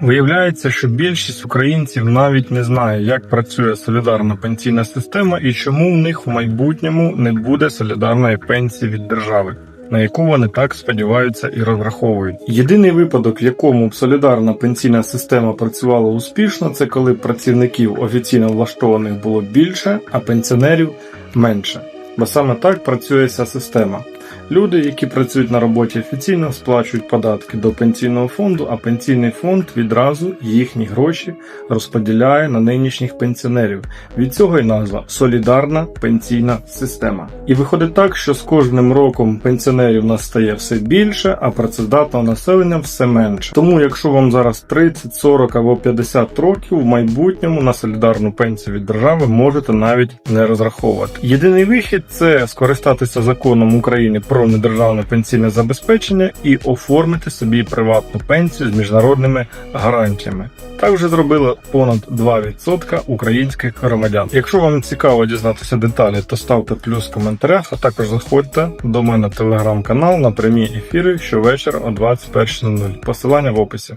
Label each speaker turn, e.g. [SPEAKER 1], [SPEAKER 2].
[SPEAKER 1] Виявляється, що більшість українців навіть не знає, як працює солідарна пенсійна система і чому в них в майбутньому не буде солідарної пенсії від держави. На яку вони так сподіваються і розраховують. Єдиний випадок, в якому солідарна пенсійна система працювала успішно, це коли працівників офіційно влаштованих було більше, а пенсіонерів менше. Бо саме так працює ця система. Люди, які працюють на роботі офіційно, сплачують податки до пенсійного фонду, а пенсійний фонд відразу їхні гроші розподіляє на нинішніх пенсіонерів. Від цього й назва солідарна пенсійна система. І виходить так, що з кожним роком пенсіонерів нас стає все більше, а працездатного населення все менше. Тому, якщо вам зараз 30, 40 або 50 років, в майбутньому на солідарну пенсію від держави можете навіть не розраховувати. Єдиний вихід це скористатися законом України про недержавне пенсійне забезпечення і оформити собі приватну пенсію з міжнародними гарантіями. Так вже зробили понад 2% українських громадян. Якщо вам цікаво дізнатися деталі, то ставте плюс в коментарях, а також заходьте до мене телеграм-канал на прямі ефіри щовечора о 21.00. Посилання в описі.